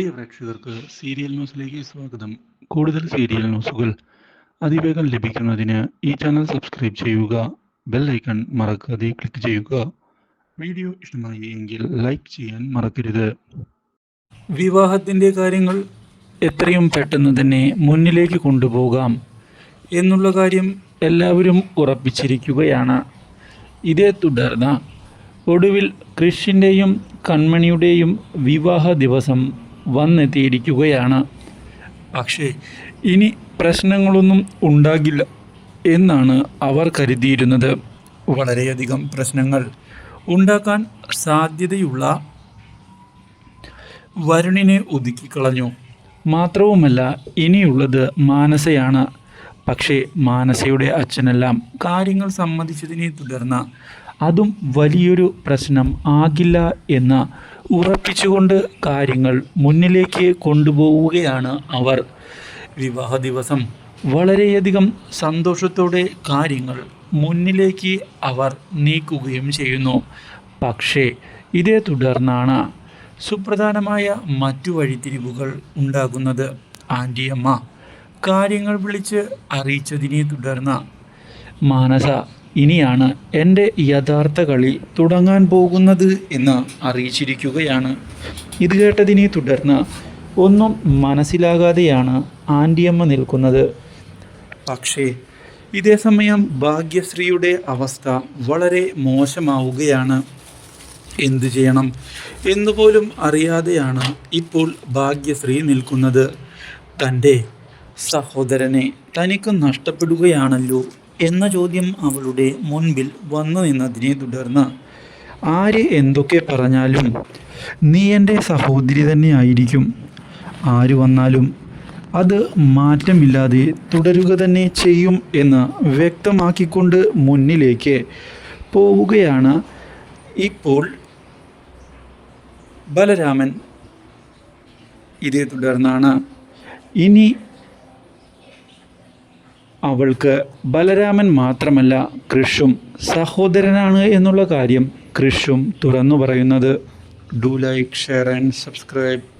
പ്രിയ പ്രേക്ഷകർക്ക് സീരിയൽ ന്യൂസിലേക്ക് സ്വാഗതം. കൂടുതൽ സീരിയൽ ന്യൂസുകൾ അതിവേഗം ലഭിക്കുന്നതിന് ഈ ചാനൽ സബ്സ്ക്രൈബ് ചെയ്യുക ബെൽ ഐക്കൺ മറക്കാതെ ക്ലിക്ക് ചെയ്യുക. വീഡിയോ ഇഷ്ടമായി എങ്കിൽ ലൈക്ക് ചെയ്യാൻ മറക്കരുത്. വിവാഹത്തിന്റെ കാര്യങ്ങൾ എത്രയും പെട്ടെന്ന് തന്നെ മുന്നിലേക്ക് കൊണ്ടുപോകാം എന്നുള്ള കാര്യം എല്ലാവരും ഉറപ്പിച്ചിരിക്കുകയാണ്. ഇതേ തുടർന്ന് ഒടുവിൽ കൃഷിന്റെയും കൺമണിയുടെയും വിവാഹ ദിവസം വന്നെത്തിയിരിക്കുകയാണ്. പക്ഷേ ഇനി പ്രശ്നങ്ങളൊന്നും ഉണ്ടാകില്ല എന്നാണ് അവർ കരുതിയിരുന്നത്. വളരെയധികം പ്രശ്നങ്ങൾ ഉണ്ടാക്കാൻ സാധ്യതയുള്ള വരുണിനെ ഒതുക്കിക്കളഞ്ഞു. മാത്രവുമല്ല ഇനിയുള്ളത് മാനസയാണ്. പക്ഷേ മാനസയുടെ അച്ഛനെല്ലാം കാര്യങ്ങൾ സമ്മതിച്ചതിനെ തുടർന്ന് അതും വലിയൊരു പ്രശ്നം ആകില്ല എന്ന് ഉറപ്പിച്ചുകൊണ്ട് കാര്യങ്ങൾ മുന്നിലേക്ക് കൊണ്ടുപോവുകയാണ് അവർ. വിവാഹ ദിവസം വളരെയധികം സന്തോഷത്തോടെ കാര്യങ്ങൾ മുന്നിലേക്ക് അവർ നീക്കുകയും ചെയ്യുന്നു. പക്ഷേ ഇതേ തുടർന്നാണ് സുപ്രധാനമായ മറ്റു വഴിത്തിരിവുകൾ ഉണ്ടാകുന്നത്. ആന്റിയമ്മ കാര്യങ്ങൾ വിളിച്ച് അറിയിച്ചതിനെ തുടർന്ന് മാനസ ഇനിയാണ് എന്റെ യഥാർത്ഥ കളി തുടങ്ങാൻ പോകുന്നത് എന്ന് അറിയിച്ചിരിക്കുകയാണ്. ഇത് കേട്ടതിനെ തുടർന്ന് ഒന്നും മനസ്സിലാകാതെയാണ് ആന്റിയമ്മ നിൽക്കുന്നത്. പക്ഷേ ഇതേ സമയം ഭാഗ്യശ്രീയുടെ അവസ്ഥ വളരെ മോശമാവുകയാണ്. എന്തു ചെയ്യണം എന്നുപോലും അറിയാതെയാണ് ഇപ്പോൾ ഭാഗ്യശ്രീ നിൽക്കുന്നത്. തന്റെ സഹോദരനെ തനിക്ക് നഷ്ടപ്പെടുകയാണല്ലോ എന്ന ചോദ്യം അവളുടെ മുൻപിൽ വന്നു നിന്നതിനെ തുടർന്ന് ആര് എന്തൊക്കെ പറഞ്ഞാലും നീ എന്റെ സഹോദരി തന്നെയായിരിക്കും ആര് വന്നാലും അത് മാറ്റമില്ലാതെ തുടരുക തന്നെ ചെയ്യും എന്ന് വ്യക്തമാക്കിക്കൊണ്ട് മുന്നിലേക്ക് പോവുകയാണ് ഇപ്പോൾ ബലരാമൻ. ഇതേ തുടർന്നാണ്. ഇനി അവൾക്ക് ബലരാമൻ മാത്രമല്ല കൃഷും സഹോദരനാണ് എന്നുള്ള കാര്യം കൃഷും തുറന്നു പറയുന്നത്. Do like share and subscribe